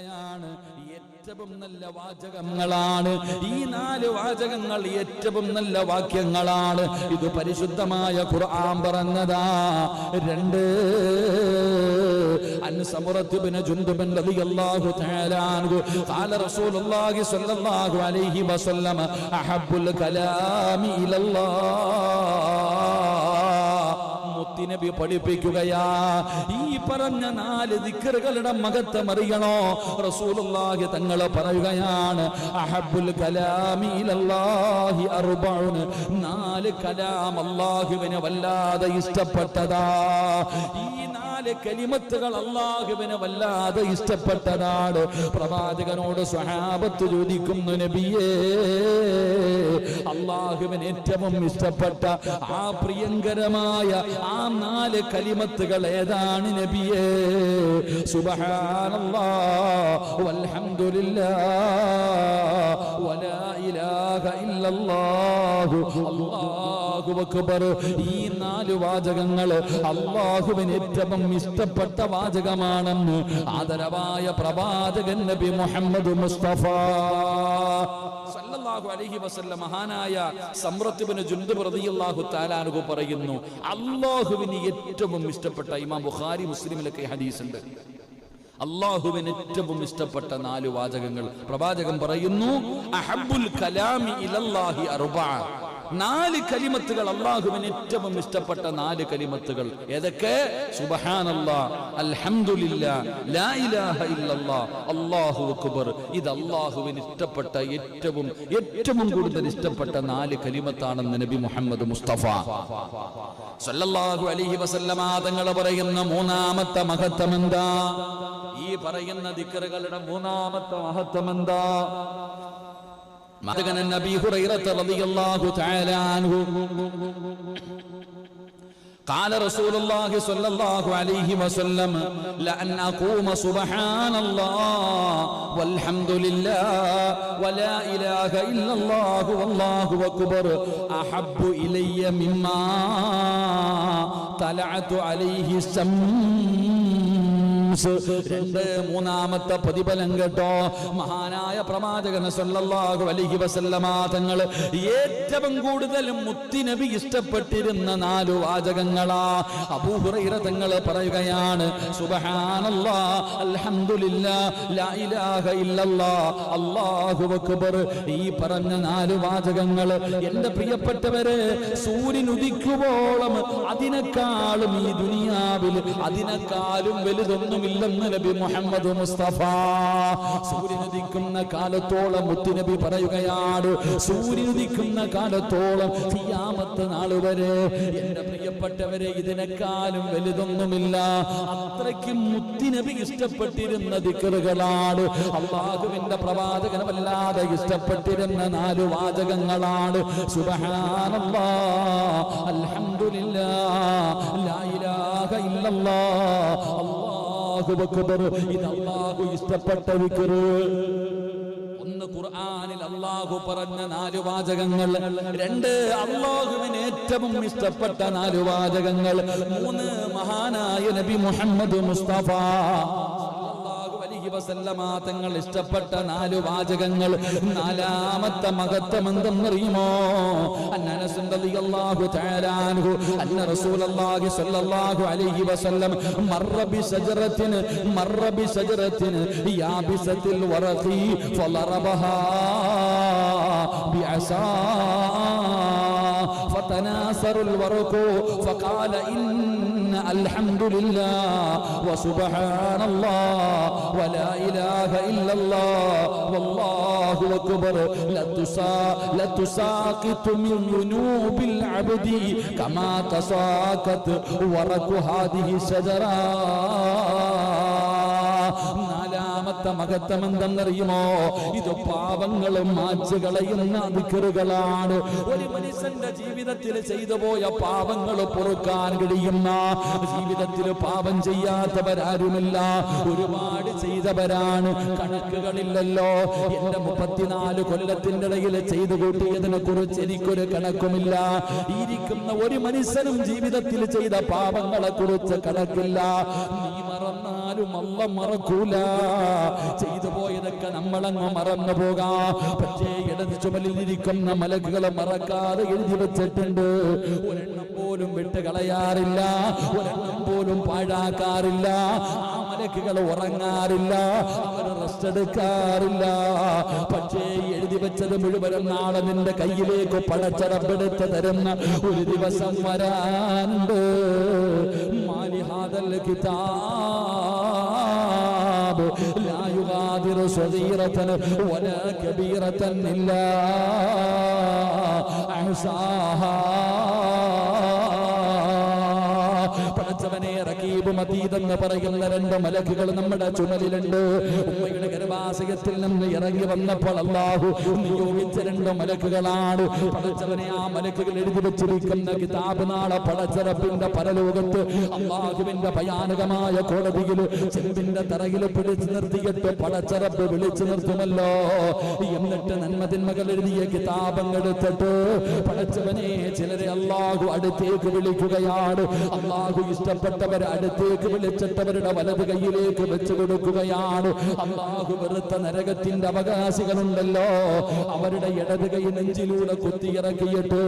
ാണ് ഏറ്റവും നല്ല വാചകങ്ങളാണ്. ഈ നാല് വാചകങ്ങൾ ഏറ്റവും നല്ല വാക്യങ്ങളാണ്. ഇത് പരിശുദ്ധമായ ഖുർആൻ പറഞ്ഞതാ. രണ്ട് അൻ സമറത്ത് ബിൻ ജുൻദുബൻ റളിയല്ലാഹു തആല അൻഹു ഖാല റസൂലുള്ളാഹി സ്വല്ലല്ലാഹു അലൈഹി വസല്ലം അഹബ്ബുൽ കലാമി ഇലല്ലാഹ്. മുത്തിനബി പഠിപ്പിക്കുകയാ. ഈ പറഞ്ഞ നാല് ദിക്കറുകളുടെ മഹത്വം അറിയണോ? റസൂലുള്ളാഹി തങ്ങൾ പറയുകയാണ് അഹബ്ബുൽ കലാമി ഇലല്ലാഹി അർബഉൻ. നാല് കലാം അല്ലാഹുവിനെ വല്ലാതെ ഇഷ്ടപ്പെട്ടതാ. ഈ നാല് കലിമത്തുകൾ അല്ലാഹുവിനെ വല്ലാതെ ഇഷ്ടപ്പെട്ടതാണ്. പ്രവാചകനോട് സ്വഹാബത്ത് ചോദിക്കുന്നു നബിയേ അള്ളാഹുവിന് ഏറ്റവും ഇഷ്ടപ്പെട്ട ആ പ്രിയങ്കരമായ ആ നാല് കലിമത്തുകൾ ഏതാണ് നബിയേ? സുബഹാനല്ലാ വൽഹംദുലില്ലാ വലാ ഇലാഹ അക്ബർ ഈ നാല് വാചകങ്ങൾ അള്ളാഹുവിന് ഏറ്റവും ഇഷ്ടപ്പെട്ട വാചകമാണെന്ന് ആദരവായ പ്രവാചകൻ നബി മുഹമ്മദ് മുസ്തഫ. സല്ലല്ലാഹു അലൈഹി വസല്ലം മഹാനായ സമ്രത്തിബിന് ജുൻദുബ് റളിയല്ലാഹു തആലാനുഹു പറയുന്നു അല്ലാഹുവിന് ഏറ്റവും ഇഷ്ടപ്പെട്ട ഇമാം ബുഖാരി മുസ്ലിമിലൊക്കെ ഹദീസ് ഉണ്ട്. അള്ളാഹുവിന് ഏറ്റവും ഇഷ്ടപ്പെട്ട നാല് വാചകങ്ങൾ. പ്രവാചകൻ പറയുന്നു അഹബ്ബുൽ കലാമി ഇലല്ലാഹി അർബഅ നാല് കലിമത്തുകൾ അള്ളാഹുവിന് ഏറ്റവും ഇഷ്ടപ്പെട്ട നാല് കലിമത്തുകൾ ഏതൊക്കെ? സുബ്ഹാനല്ലാ അൽഹംദുലില്ലാ ലാ ഇലാഹ ഇല്ലല്ലാ അല്ലാഹു അക്ബർ. ഇത് അള്ളാഹുവിന് ഇഷ്ടപ്പെട്ട ഏറ്റവും ഏറ്റവും കൂടുതൽ ഇഷ്ടപ്പെട്ട നാല് കലിമത്താണെന്ന് നബി മുഹമ്മദ് മുസ്തഫ. സല്ലല്ലാഹു അലൈഹി വസല്ലമ തങ്ങൾ പറയുന്ന മൂന്നാമത്തെ മഹത്വം എന്താ? ഈ പറയുന്ന ദിക്കറുകളുടെ മൂന്നാമത്തെ മഹത്വം എന്താ? قال رسول الله صلى الله عليه وسلم لأن أقوم سبحان الله والحمد لله ولا إله إلا الله والله أكبر أحب إلي مما طلعت عليه الشمس രണ്ട് മൂന്നാമത്തെ പ്രതിഫലം കേട്ടോ. മഹാനായ പ്രവാചകൻ സല്ലല്ലാഹു അലൈഹി വസല്ലമ തങ്ങൾ ഏറ്റവും കൂടുതൽ മുത്തി നബി ഇഷ്ടപ്പെട്ടിരുന്ന നാല് വാചകങ്ങളാ. അബൂ ഹുറൈറ തങ്ങൾ പറയുകയാണ് സുബ്ഹാനല്ലാ അൽഹംദുലില്ലാ ലാ ഇലാഹ ഇല്ലല്ലാ അല്ലാഹു അക്ബർ. ഈ പറഞ്ഞ നാല് വാചകങ്ങൾ എന്റെ പ്രിയപ്പെട്ടവരെ സൂര്യൻ ഉദിക്കുവോളം അതിനേക്കാളും ഈ ദുനിയാവിൽ അതിനേക്കാളും വലുതൊന്നുമില്ലെന്ന് നബി മുഹമ്മദ് മുസ്തഫ. സൂര്യനുദിക്കുന്ന കാലത്തോളം മുത്തുനബി പറയുകയാണ് സൂര്യനുദിക്കുന്ന കാലത്തോളം ഖിയാമത്ത് നാൾ വരെ. എന്റെ പ്രിയപ്പെട്ടവരെ ഇതിനേക്കാളും വലുതൊന്നുമില്ല. അത്രയ്ക്കും മുത്തിനബി ഇഷ്ടപ്പെട്ടിരുന്ന ദിക്കറുകളാണ്. അള്ളാഹുവിന്റെ പ്രവാചകൻ വല്ലാതെ ഇഷ്ടപ്പെട്ടിരുന്ന നാല് വാചകങ്ങളാണ്. സുബഹാനല്ലാ അൽഹംദുലില്ലാ ലാ ഇലാഹ ഇല്ലല്ലാ അല്ലാഹു അക്ബർ ഇത് അല്ലാഹു ഇഷ്ടപ്പെട്ട ദിക്റ് ഒന്ന് ഖുർആനിൽ അള്ളാഹു പറഞ്ഞ നാല് വാചകങ്ങൾ രണ്ട് അള്ളാഹുവിന് ഏറ്റവും ഇഷ്ടപ്പെട്ട നാല് വാചകങ്ങൾ മൂന്ന് മഹാനായ നബി മുഹമ്മദ് മുസ്തഫ. സല്ലല്ലാഹു അലൈഹി വസല്ലമ തങ്ങൾ ഇഷ്ടപ്പെട്ട നാല് വാചകങ്ങൾ നാലാമത്തെ മഹത്വം എന്തെന്നറിയുമോ അന്നനസ് റളിയല്ലാഹു തആല അൻഹു അന്ന റസൂലുള്ളാഹി സ്വല്ലല്ലാഹു അലൈഹി വസല്ലം മർറ ബിശജറത്തിൻ മർറ ബിശജറത്തിൻ യാബിസത്തിൽ വറഖി ഫളറബഹാ بعصا فتناثر الورق فقال إن الحمد لله وسبحان الله ولا إله إلا الله والله أكبر لتسا لتساقط من ذنوب العبد كما تساقط ورق هذه الشجرة നാലാമത്തെ മഹത്വം എന്തെന്നറിയുമോ? ഇത് പാപങ്ങളും മാച്ചു കളയുന്ന ഒരു മനുഷ്യന്റെ ജീവിതത്തിൽ ചെയ്തു പോയ പാപങ്ങൾ പൊറുക്കാൻ കഴിയുന്ന ജീവിതത്തിൽ പാപം ചെയ്യാത്തവരാരുമില്ല. ഒരുപാട് ചെയ്തവരാണ്. കണക്കുകളില്ലല്ലോ. എന്റെ മുപ്പത്തിനാല് കൊല്ലത്തിന്റെ ഇടയിൽ ചെയ്തു കൂട്ടിയതിനെ കുറിച്ച് എനിക്കൊരു കണക്കുമില്ല. ഇരിക്കുന്ന ഒരു മനുഷ്യനും ജീവിതത്തിൽ ചെയ്ത പാപങ്ങളെ കുറിച്ച് കണക്കില്ല. നീ മറന്നാലും അല്ല മറക്കൂല. ചെയ്തു പോയതൊക്കെ നമ്മളങ്ങ് മറന്നു പോകാം. പക്ഷേ ഇടത് ചുമലിൽ ഇരിക്കുന്ന മലക്കുകളെ മറക്കാതെ എഴുതി വെച്ചിട്ടുണ്ട്. ഒരെണ്ണം പോലും വിട്ടുകളയാറില്ല. ഒരെണ്ണം പോലും പാഴാക്കാറില്ല. മലക്കുകൾ ഉറങ്ങാറില്ല റെസ്റ്റ് എടുക്കാറില്ല. പക്ഷേ എഴുതി വെച്ചത് മുഴുവനും നാളെ നിന്റെ കയ്യിലേക്ക് പടച്ചറപ്പെടുത്ത് തരുന്ന ഒരു ദിവസം വരാനുണ്ട്. മാലിഹാദൽ കിതാബ് റകീബും അതീതെന്ന് പറയുന്ന രണ്ട് മലക്കുകൾ നമ്മുടെ ചുമലിലുണ്ട്. ഉമ്മയുടെ ഗർഭാശയത്തിൽ നിന്ന് ഇറങ്ങി വന്നപ്പോൾ അള്ളാഹു നിയോഗിച്ച രണ്ട് മലക്കുകളാണ്. പടച്ചവനെ ആ മലക്കുകൾ എഴുതി വെച്ചിരിക്കുന്ന കിതാബ് നാളെ പടച്ചറപ്പിന്റെ പരലോകത്ത് അള്ളാഹുവിന്റെ ഭയാനകമായ കോടതിയിൽ ചെമ്പിന്റെ തറയിൽ പിടിച്ചു നിർത്തിയിട്ട് പടച്ചറപ്പ് വിളിച്ചു നിർത്തുമല്ലോ. എന്നിട്ട് നന്മതിന്മകൾ എഴുതിയ എടുത്തിട്ട് പടച്ചവനെ ചിലരെ അള്ളാഹു അടുത്തേക്ക് വിളിക്കുകയാണ്. അള്ളാഹു ഇഷ്ടപ്പെട്ടവരെ അടുത്തേക്ക് വിളിച്ചിട്ടവരുടെ വലത് കൈയിലേക്ക് വെച്ചു കൊടുക്കുകയാണ്. അള്ളാഹു വെറുത്ത നരകത്തിന്റെ അവകാശികളുണ്ടല്ലോ. അവരുടെ ഇടത് കൈ നെഞ്ചിലൂടെ കുത്തിയിറക്കിയിട്ട്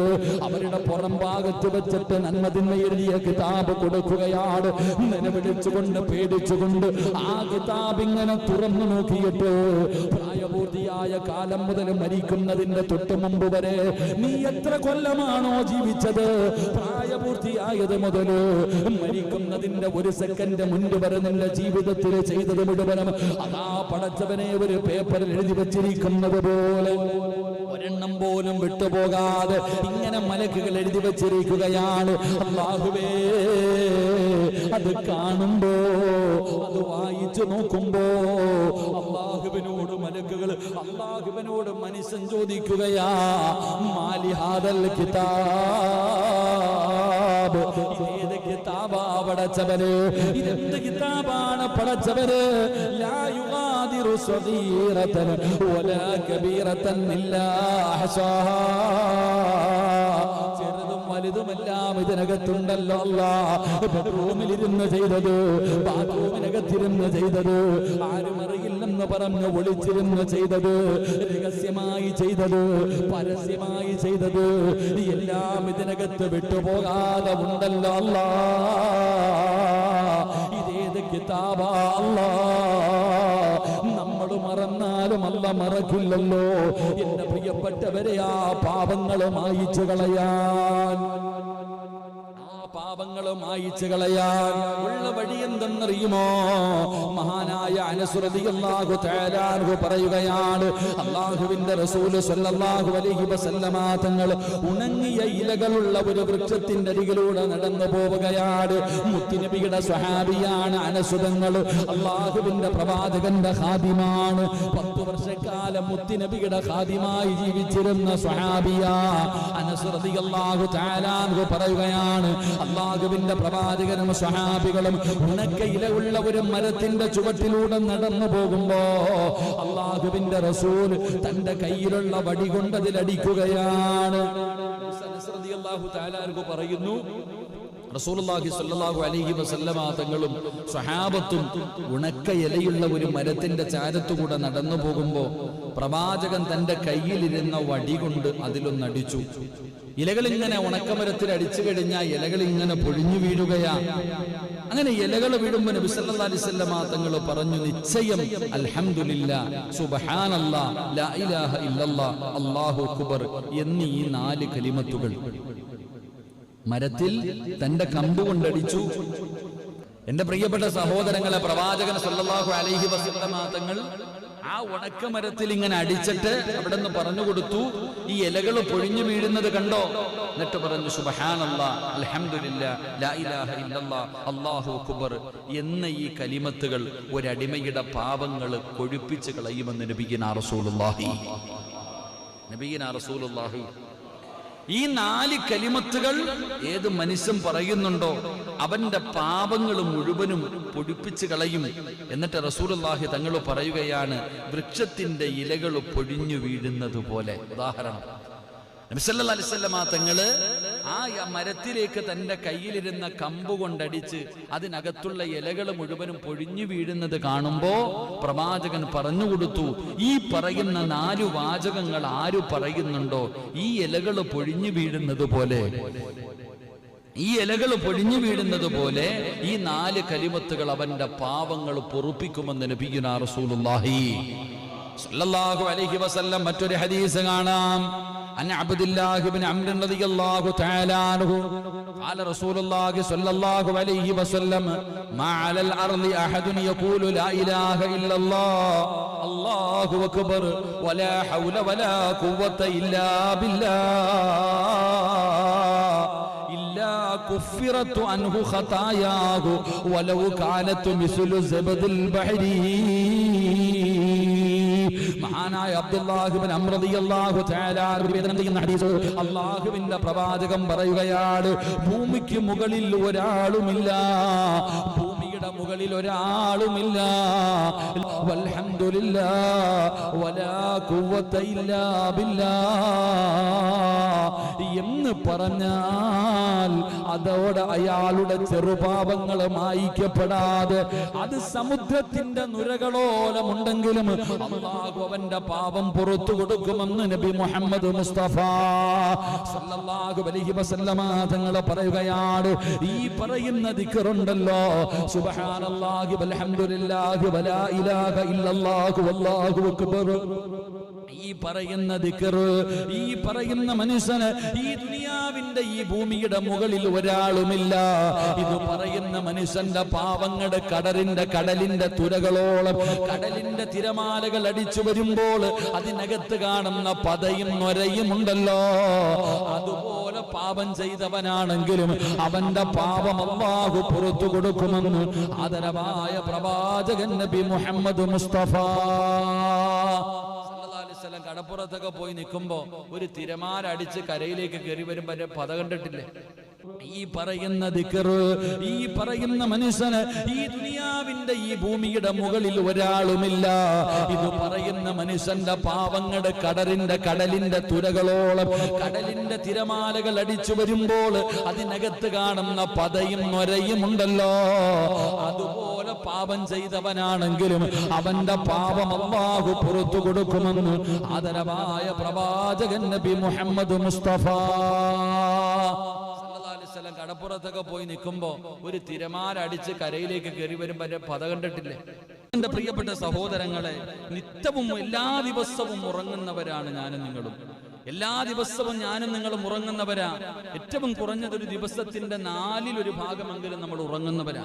അവരുടെ പുറം ഭാഗത്ത് വെച്ചിട്ട് നന്മതിന്മ എഴുതിയ കിതാബ് കൊടുക്കുകയാണ്. നിലവിളിച്ചുകൊണ്ട് പേടിച്ചുകൊണ്ട് ആ കിതാബ് ഇങ്ങനെ തുറന്നു നോക്കിയിട്ട് പ്രായപൂർത്തിയായ കാലം മുതൽ മരിക്കുന്നതിന്റെ തൊട്ട് മുമ്പ് വരെ നീ എത്ര കൊല്ലമാണോ ജീവിച്ചത്? പ്രായപൂർത്തിയായത് മുതൽ മരിക്കുന്നതിന്റെ സെക്കൻഡ് മുൻപ് വരെ ജീവിതത്തിൽ ചെയ്തത് മുഴുവനും അതാ പടച്ചവനെ ഒരു പേപ്പറിൽ എഴുതി വെച്ചിരിക്കുന്നത് പോലെ. ഒരെണ്ണം പോലും വിട്ടുപോകാതെ ഇങ്ങനെ മലക്കുകൾ എഴുതി വെച്ചിരിക്കുകയാണ്. അള്ളാഹുവേ അത് കാണുമ്പോ അത് വായിച്ചു നോക്കുമ്പോ അള്ളാഹുവിനോട് മലക്കുകൾ അള്ളാഹുവിനോട് മനുഷ്യൻ ചോദിക്കുകയാ മാലിഹാദൽ കിതാബ് പടച്ചവന്. ഇതെന്ത് കിതാബാണ് പടച്ചവര് ചെറുതും വലുതുമെല്ലാം ഇതിനകത്തുണ്ടല്ലോ ബെഡ്റൂമിലിരുന്ന് ചെയ്തത് ബാത്റൂമിനകത്തിരുന്ന് ചെയ്തത്. ആരും അറിയില്ലെന്ന് പറഞ്ഞ് ഒളിച്ചിരുന്ന് ചെയ്തത് രഹസ്യമായി ചെയ്തത് പരസ്യമായി ചെയ്തത്. എല്ലാം ഇതിനകത്ത് വിട്ടുപോകാതെ ഉണ്ടല്ലോ അല്ല. ഇതേത് കിതാബാ അല്ലാ. നമ്മൾ മറന്നാലും അല്ല മറക്കില്ലല്ലോ. എന്റെ പ്രിയപ്പെട്ടവരെ ആ പാപങ്ങൾ മായിച്ചു കളയാൻ. ആ അയച്ചു കളയാൻ ഉള്ള വഴി എന്തെന്നറിയുമോ? മഹാനായ അനുസൃതി അള്ളാഹു തേരാഹു പറയുകയാണ് അള്ളാഹുവിന്റെ റസൂൽ സല്ലല്ലാഹു അലൈഹി വസല്ലമ ഉണങ്ങിയ ഇലകളുള്ള ഒരു വൃക്ഷത്തിന്റെ അരികിലൂടെ നടന്നു പോവുകയാണ്. മുത്തുനബിയുടെ സ്വഹാബിയാണ് അനസുതങ്ങൾ അള്ളാഹുവിന്റെ പ്രവാചകന്റെ ഹാദിമാണ് പത്ത് വർഷക്കാലം മുത്തുനബിയുടെ ഹാദിമായി ജീവിച്ചിരുന്ന സ്വഹാബിയ അനസുറതി അള്ളാഹു തേരാഹു പറയുകയാണ് അള്ളാഹുവിന്റെ പ്രവാചകനും ഉണക്കയില ഉള്ള ഒരു മരത്തിന്റെ ചുവട്ടിലൂടെ നടന്നു പോകുമ്പോ അള്ളാഹുവിന്റെ റസൂൽ തന്റെ കയ്യിലുള്ള വടി കൊണ്ടതിലടിക്കുകയാണ്. പറയുന്നു റസൂലുള്ളാഹി സ്വല്ലല്ലാഹു അലൈഹി വസല്ലമ തങ്ങളും സ്വഹാബത്തും ഉണക്ക ഇലയുള്ള ഒരു മരത്തിന്റെ ചാരത്തുകൂടെ നടന്നു പോകുമ്പോ പ്രവാചകൻ തന്റെ കയ്യിലിരുന്ന വടി കൊണ്ട് അതിലൊന്നടിച്ചു. ഇലകൾ ഇങ്ങനെ ഉണക്കമരത്തിൽ അടിച്ചു കഴിഞ്ഞാൽ ഇലകൾ ഇങ്ങനെ പൊഴിഞ്ഞു വീഴുകയാ. അങ്ങനെ ഇലകൾ വീഴുമ്പോൾ നബി സല്ലല്ലാഹു അലൈഹി വസല്ലമ തങ്ങൾ പറഞ്ഞു നിശ്ചയം അൽഹംദുലില്ലാ സുബ്ഹാനല്ലാ ലാ ഇലാഹ ഇല്ലല്ലാ അല്ലാഹു അക്ബർ എന്നീ നാല് കലിമത്തുകൾ. മരത്തിൽ തന്റെ കമ്പ് കൊണ്ടടിച്ചു. എന്റെ പ്രിയപ്പെട്ട സഹോദരങ്ങളെ പ്രവാചകൻ സല്ലല്ലാഹു അലൈഹി വസല്ലമ തങ്ങൾ ആ ഉണക്കമരത്തിൽ ഇങ്ങനെ അടിച്ചിട്ട് അവിടെ നിന്ന് പറഞ്ഞു കൊടുത്തു. ഈ ഇലകൾ പൊഴിഞ്ഞു വീഴുന്നത് കണ്ടോ? എന്നിട്ട് പറഞ്ഞു സുബ്ഹാനല്ലാ അൽഹംദുലില്ലാ ലാ ഇലാഹ അല്ലാഹു അക്ബർ എന്ന ഈ കലിമത്തുകൾ ഒരടിമയുടെ പാപങ്ങൾ കൊഴുപ്പിച്ച് കളയുമെന്ന് നബിഗിന റസൂലുള്ളാഹി. നബിഗിന റസൂലുള്ളാഹി ഈ നാല് കലിമത്തുകൾ ഏത് മനുഷ്യൻ പറയുന്നുണ്ടോ അവന്റെ പാപങ്ങൾ മുഴുവനും പൊടിപ്പിച്ചു കളയും. എന്നിട്ട് റസൂലുള്ളാഹി തങ്ങൾ പറയുകയാണ് വൃക്ഷത്തിന്റെ ഇലകൾ പൊഴിഞ്ഞു വീഴുന്നത് പോലെ. ഉദാഹരണം തങ്ങൾ ആ മരത്തിലേക്ക് തന്റെ കയ്യിലിരുന്ന കമ്പ് കൊണ്ടടിച്ച് അതിനകത്തുള്ള ഇലകൾ മുഴുവനും പൊഴിഞ്ഞു വീഴുന്നത് കാണുമ്പോ പ്രവാചകൻ പറഞ്ഞു കൊടുത്തു ഈ പറയുന്ന നാലു വാചകങ്ങൾ ആര് പറയുന്നുണ്ടോ? ഈ ഇലകൾ പൊഴിഞ്ഞു വീഴുന്നത് പോലെ. ഈ ഇലകൾ പൊഴിഞ്ഞു വീഴുന്നത് പോലെ ഈ നാല് കലിമത്തുകൾ അവന്റെ പാവങ്ങൾ പൊറുപ്പിക്കുമെന്ന് നബിയുനാ റസൂലുള്ളാഹി. സല്ലല്ലാഹു അലൈഹി വസല്ലം മറ്റൊരു ഹദീസ് കാണാം. عن عبد الله بن عمرو رضي الله تعالى عنه قال رسول الله صلى الله عليه وسلم ما على الأرض أحد يقول لا إله إلا الله الله أكبر ولا حول ولا قوة إلا بالله إلا كفرت عنه خطاياه ولو كانت مثل زبد البحر മഹാനായ അബ്ദുല്ലാഹിബിൻ അമ്രദിയല്ലാഹു തആല നിവേദനം ചെയ്യുന്ന ഹദീസ് അല്ലാഹുവിന്റെ പ്രവാചകം പറയുകയാണ് ഭൂമിക്ക് മുകളിൽ ഒരാളുമില്ല ഭൂമിയുടെ മുകളിൽ ഒരാളുമില്ല. വൽഹംദുലില്ലാ വലാ ഇല്ലാ ബില്ലാ. എന്ന് പറഞ്ഞാൽ അതോടെ അയാളുടെ ചെറുപാപങ്ങൾ മായിക്കപ്പെടാതെ അത് സമുദ്രത്തിന്റെ നുരകളോലമുണ്ടെങ്കിലും അള്ളാഹു അവന്റെ പാപം പുറത്തു കൊടുക്കുമെന്ന് നബി മുഹമ്മദ് മുസ്തഫ സല്ലല്ലാഹു അലൈഹി വസല്ലമ തങ്ങൾ പറയുകയാണ്. ഈ പറയുന്ന ദിക്റുണ്ടല്ലോ സുബ്ഹാനല്ലാഹി വൽഹംദുലില്ലാഹി വലാ ഇലാഹ ഇല്ലല്ലാഹു വല്ലാഹു അക്ബർ. ഈ പറയുന്ന ദിക്കർ ഈ പറയുന്ന മനുഷ്യന് ഈ ദുനിയാവിന്റെ ഈ ഭൂമിയുടെ മുകളിൽ ഒരാളുമില്ല. ഇത് പറയുന്ന മനുഷ്യന്റെ പാവങ്ങളുടെ കടലിന്റെ കടലിന്റെ തുരകളോളം കടലിന്റെ തിരമാലകൾ അടിച്ചു വരുമ്പോൾ അതിനകത്ത് കാണുന്ന പതയും നൊരയും ഉണ്ടല്ലോ. അതുപോലെ പാപം ചെയ്തവനാണെങ്കിലും അവന്റെ പാപം അള്ളാഹു പുറത്തു കൊടുക്കുമെന്ന് ആദരവായ പ്രവാചകൻ നബി മുഹമ്മദ് മുസ്തഫ. കടപ്പുറത്തൊക്കെ പോയി നിൽക്കുമ്പോ ഒരു തിരമാല അടിച്ച് കരയിലേക്ക് കയറി വരുമ്പോ പത കണ്ടിട്ടില്ലേ? ഈ പറയുന്ന ദിക്കറ് ഈ പറയുന്ന മനുഷ്യന് ഈ ദുനിയാവിന്റെ ഈ ഭൂമിയുടെ മുകളിൽ ഒരാളുമില്ല. ഇത് പറയുന്ന മനുഷ്യന്റെ പാവങ്ങളുടെ കടലിന്റെ കടലിന്റെ തുരകളോളം കടലിന്റെ തിരമാലകൾ അടിച്ചു വരുമ്പോൾ അതിനകത്ത് കാണുന്ന പതയും നൊരയും ഉണ്ടല്ലോ. അതുപോലെ പാപം ചെയ്തവനാണെങ്കിലും അവന്റെ പാപം അള്ളാഹു പുറത്തു കൊടുക്കുമെന്ന് ആദരവായ പ്രവാചകൻ നബി മുഹമ്മദ് മുസ്തഫ. കടപ്പുറത്തൊക്കെ പോയി നിൽക്കുമ്പോ ഒരു തിരമാല അടിച്ച് കരയിലേക്ക് കയറി വരുമ്പോ എന്റെ പത കണ്ടിട്ടില്ലേ? എന്റെ പ്രിയപ്പെട്ട സഹോദരങ്ങളെ നിത്യവും എല്ലാ ദിവസവും ഉറങ്ങുന്നവരാണ് ഞാനും നിങ്ങളും. എല്ലാ ദിവസവും ഞാനും നിങ്ങളും ഉറങ്ങുന്നവരാ. ഏറ്റവും കുറഞ്ഞത് ഒരു ദിവസത്തിന്റെ നാലിൽ ഒരു ഭാഗമെങ്കിലും നമ്മൾ ഉറങ്ങുന്നവരാ.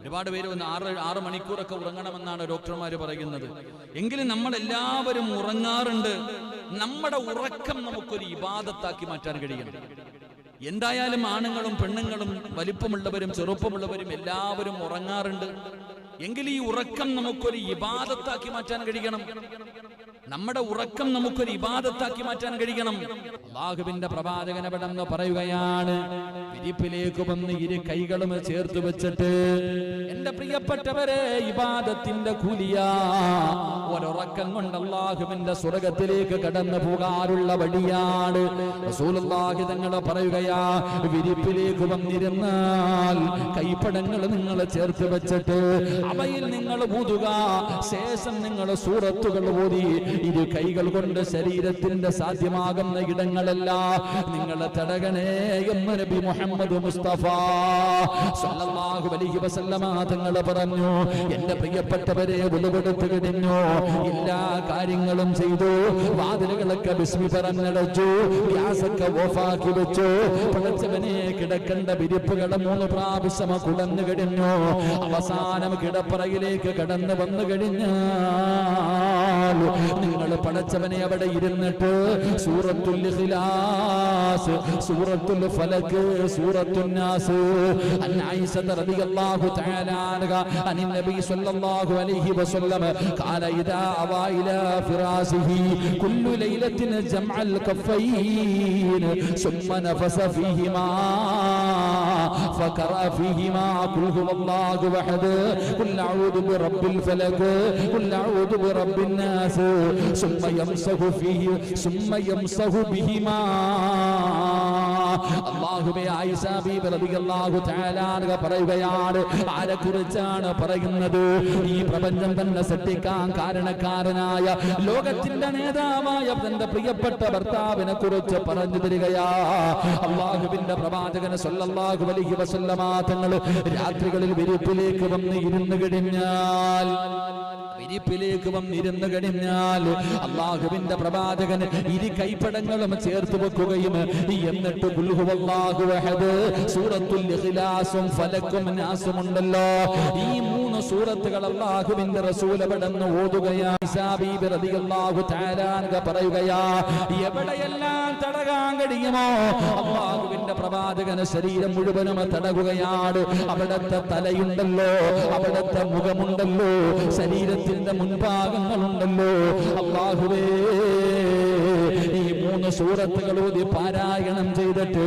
ഒരുപാട് പേര് ഒന്ന് ആറ് ആറ് മണിക്കൂറൊക്കെ ഉറങ്ങണമെന്നാണ് ഡോക്ടർമാർ പറയുന്നത്. എങ്കിലും നമ്മൾ എല്ലാവരും ഉറങ്ങാറുണ്ട്. നമ്മുടെ ഉറക്കം നമുക്കൊരു ഇബാദത്താക്കി മാറ്റാൻ കഴിയണം. എന്തായാലും ആണുങ്ങളും പെണ്ണുങ്ങളും വലിപ്പമുള്ളവരും ചെറുപ്പമുള്ളവരും എല്ലാവരും ഉറങ്ങാറുണ്ട്. എങ്കിൽ ഈ ഉറക്കം നമുക്കൊരു ഇബാദത്താക്കി മാറ്റാൻ കഴിയണം. നമ്മുടെ ഉറക്കം നമുക്കൊരു ഇബാദത്താക്കി മാറ്റാൻ കഴിയണം. അള്ളാഹുവിന്റെ പ്രവാചകൻ എവിടെന്ന് പറയുകയാണ് വിരിപ്പിലേക്ക് വന്ന് ഇരു കൈകളും ചേർത്ത് വെച്ചിട്ട് എന്റെ പ്രിയപ്പെട്ടവരെ ഇബാദത്തിന്റെ കൂലിയ. ഒരൊറക്കം കൊണ്ട് അള്ളാഹുവിന്റെ സ്വർഗത്തിലേക്ക് കടന്നു പോകാറുള്ള വഴിയാണ്. തങ്ങൾ പറയുകയാ വിരിപ്പിലേക്ക് വന്നിരുന്നാൽ കൈപ്പടങ്ങൾ നിങ്ങൾ ചേർത്ത് വെച്ചിട്ട് അവയിൽ നിങ്ങൾ ഊതുക. ശേഷം നിങ്ങൾ സൂറത്തുകൾ ഊതി ഇരു കൈകൾ കൊണ്ട് ശരീരത്തിന്റെ സാധ്യമാകുന്ന ഇടങ്ങളല്ല നിങ്ങളെ തടകണേ എന്ന് നബി മുഹമ്മദ് മുസ്തഫ സല്ലല്ലാഹു അലൈഹി വസല്ലമ പറഞ്ഞു എന്റെ പ്രിയപ്പെട്ടവരെ ഉലവെടുത്ത് കഴിഞ്ഞു. എല്ലാ കാര്യങ്ങളും ചെയ്തു. വാതിലുകളൊക്കെ ബിസ്മി പറഞ്ഞടച്ചു. ഗ്യാസൊക്കെ ഓഫാക്കി വെച്ചു. പഠിച്ചവനെ കിടക്കേണ്ട വിരിപ്പുകളെ മൂന്ന് പ്രാവശ്യം കുടന്നു കഴിഞ്ഞു. അവസാനം കിടപ്പറയിലേക്ക് കടന്നു വന്നു കഴിഞ്ഞാൽ നിങ്ങൾ പടച്ചവനെ അവിടെ ഇരുന്നിട്ട് സൂറത്തുൽ ഇഖ്ലാസ് സൂറത്തുൽ ഫലക് സൂറത്തുൻ നാസ് അൻ ആയിഷ റളിയല്ലാഹു തആല അൻഹ അൻ നബി സല്ലല്ലാഹു അലൈഹി വസല്ലം قال إذا أوى إلى فراشه كل ليلة جمع الكفين ثم نفس فيهما فقرأ فيهما قل هو الله أحد قل أعوذ برب الفلك قل أعوذ برب الناس പറയുകയാണ്. ആരെ കുറിച്ചാണ് പറയുന്നത്? ഈ പ്രപഞ്ചം തന്നെ സൃഷ്ടിക്കാൻ കാരണക്കാരനായ ലോകത്തിന്റെ നേതാവായ തന്റെ പ്രിയപ്പെട്ട ഭർത്താവിനെ കുറിച്ച് പറഞ്ഞു തരികയാ. അള്ളാഹുവിന്റെ പ്രവാചകന് സല്ലല്ലാഹു അലൈഹി വസല്ലമ തങ്ങൾ രാത്രികളിൽ വിരിപ്പിലേക്ക് വന്ന് ഇരുന്ന് കഴിഞ്ഞാൽ വിരിപ്പിലേക്ക് വന്നിരുന്നു കഴിഞ്ഞാൽ അള്ളാഹുവിന്റെ പ്രവാചകൻ ഇരു കൈപ്പടങ്ങളും ചേർത്ത് വെക്കുകയും എന്നിട്ട് സൂറത്തുൽ ഇഖ്ലാസും ഫലക്കും നാസും ഉണ്ടല്ലോ ഈ മൂന്ന് സൂറത്തുകൾ അള്ളാഹുവിന്റെ റസൂൽ അവിടുന്ന് ഓതുകയാ. പറയുകയാ എവിടെയെല്ലാം തടകാൻ കഴിയുമോ? അള്ളാഹുവിന്റെ പ്രവാചകന് ശരീരം മുഴുവനും തടകുകയാണ്. അവിടത്തെ തലയുണ്ടല്ലോ അവിടത്തെ മുഖമുണ്ടല്ലോ ശരീരത്തിന്റെ മുൻഭാഗങ്ങളുണ്ടല്ലോ അള്ളാഹുവേ ഈ മൂന്ന് സൂറത്തുകൾ ഊതി പാരായണം ചെയ്തിട്ട്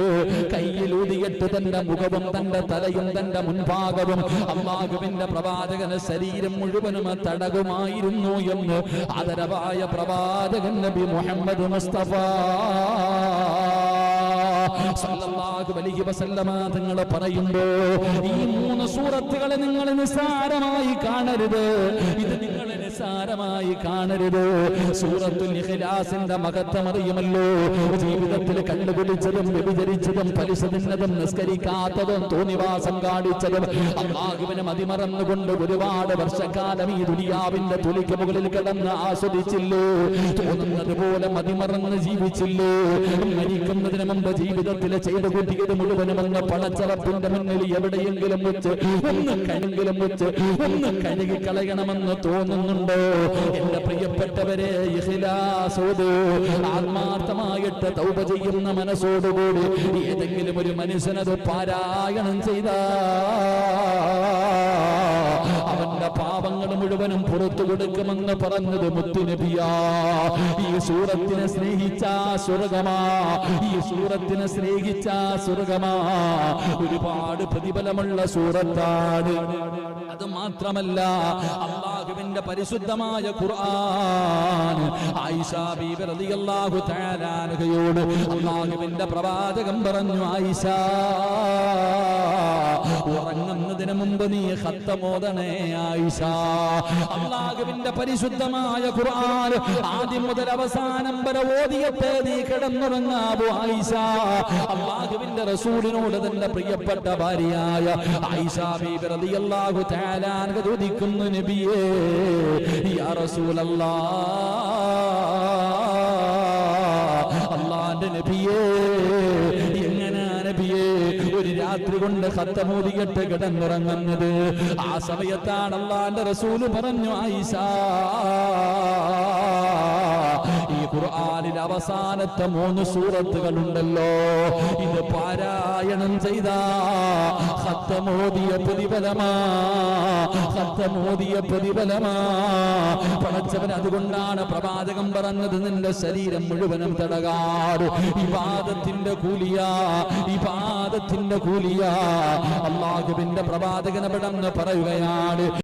കയ്യിൽ ഊതിയിട്ട് തന്റെ മുഖവും തന്റെ തലയും തന്റെ മുൻഭാഗവും അള്ളാഹുവിന്റെ പ്രവാചകന് ശരീരം മുഴുവനും തടകുമായിരുന്നു എന്ന് ആദരവായ പ്രവാചകൻ നബി മുഹമ്മദ് മുസ്തഫ. തങ്ങൾ പറയുമ്പോ ഈ മൂന്ന് സൂറത്തുകളെ നിങ്ങൾ നിസ്സാരമായി കാണരുത്. ഇത് നിങ്ങൾ നിസ്സാരമായി കാണരുത്. സൂറത്തുൽ ഇഖ്ലാസിന്റെ മഹത്വം അറിയുമല്ലോ. ജീവിതത്തിൽ കണ്ടുപിടിച്ചതും വ്യഭിചരിച്ചതും പലിശ തിന്നതും നിസ്കരിക്കാത്തതും തോന്നിവാസം കാണിച്ചതും അള്ളാഹുവിനെ മതിമറന്നുകൊണ്ട് ഒരുപാട് വർഷക്കാലം ഈ ദുനിയാവിന്റെ തുലിക്ക് മുകളിൽ കിടന്ന് ആസ്വദിച്ചില്ലേ. തോന്നുന്നത് പോലെ മതിമറന്ന് ജീവിച്ചില്ലേ. മരിക്കുന്നതിന് മുമ്പ് ജീവിതത്തിൽ ചെയ്തു കൂട്ടിയത് മുഴുവനും അങ്ങ് പണച്ചറപ്പിന്റെ മുന്നിൽ എവിടെയെങ്കിലും വെച്ച് ഒന്ന് കഴുകിലും വെച്ച് ഒന്ന് കഴുകി കളയണമെന്ന് തോന്നുന്നുണ്ടോ? എന്റെ പ്രിയപ്പെട്ടവരെ ആത്മാർത്ഥമായിട്ട് തൗപ ചെയ്യുന്ന മനസ്സോടുകൂടി ഏതെങ്കിലും ഒരു മനുഷ്യനത് പാരായണം ചെയ്ത. പാപങ്ങൾ മുഴുവനും പുറത്തു കൊടുക്കുമെന്ന് പറഞ്ഞത് മുത്തുനബിയാ. ഈ സൂറത്തിനെ സ്നേഹിച്ച സ്വർഗമാ. ഈ സൂറത്തിനെ സ്നേഹിച്ച സ്വർഗമാ. ഒരുപാട് പ്രതിഫലമുള്ള സൂറത്താണ്. അത് മാത്രമല്ല അള്ളാഹുവിന്റെ പരിശുദ്ധമായ ഖുർആൻ ആയിഷ ബീബി റളിയല്ലാഹു തആല അൻഹയോട് അള്ളാഹുവിന്റെ പ്രവാചകം പറഞ്ഞു ആയിഷ ഉറങ്ങുന്നതിന് മുമ്പ് നീ ഖത്തമോദണേ ആയിഷ അള്ളാഹുവിന്റെ പരിശുദ്ധമായ ഖുർആൻ ആദ്യം മുതൽ അവസാനം വരെ ഓതിയത്തെ നീ കിടന്നുറങ്ങാവൂ ആയിഷ അള്ളാഹുവിന്റെ റസൂലിനോട് തന്റെ പ്രിയപ്പെട്ട ഭാര്യയായ ആയിഷ ബീബി റളിയല്ലാഹു തആല ചോദിക്കുന്നു നബിയേ യാ റസൂലല്ലാഹ് ഒരു രാത്രി കൊണ്ട് ഹത്തമൂതിയിട്ട് കിടന്നുറങ്ങുന്നത്. ആ സമയത്താണ് അള്ളാന്റെ റസൂൽ പറഞ്ഞു ആയിഷ ഖുർആനിൽ അവസാനത്തെ മൂന്ന് സൂറത്തുകളുണ്ടല്ലോ. ഇത് പാരായണം ചെയ്ത സത്യമോദിയ പ്രതിഫലമാ സത്യമോദിയ പ്രതിഫലമാ. പടച്ചവൻ അതുകൊണ്ടാണ് പ്രവാചകം പറഞ്ഞത് നിന്റെ ശരീരം മുഴുവനും തടകാട് കൂലിയ ഈ പാദത്തിന്റെ കൂലിയ. അള്ളാഹുവിന്റെ പ്രവാചകനെ അവിടെ പറയുകയാണ്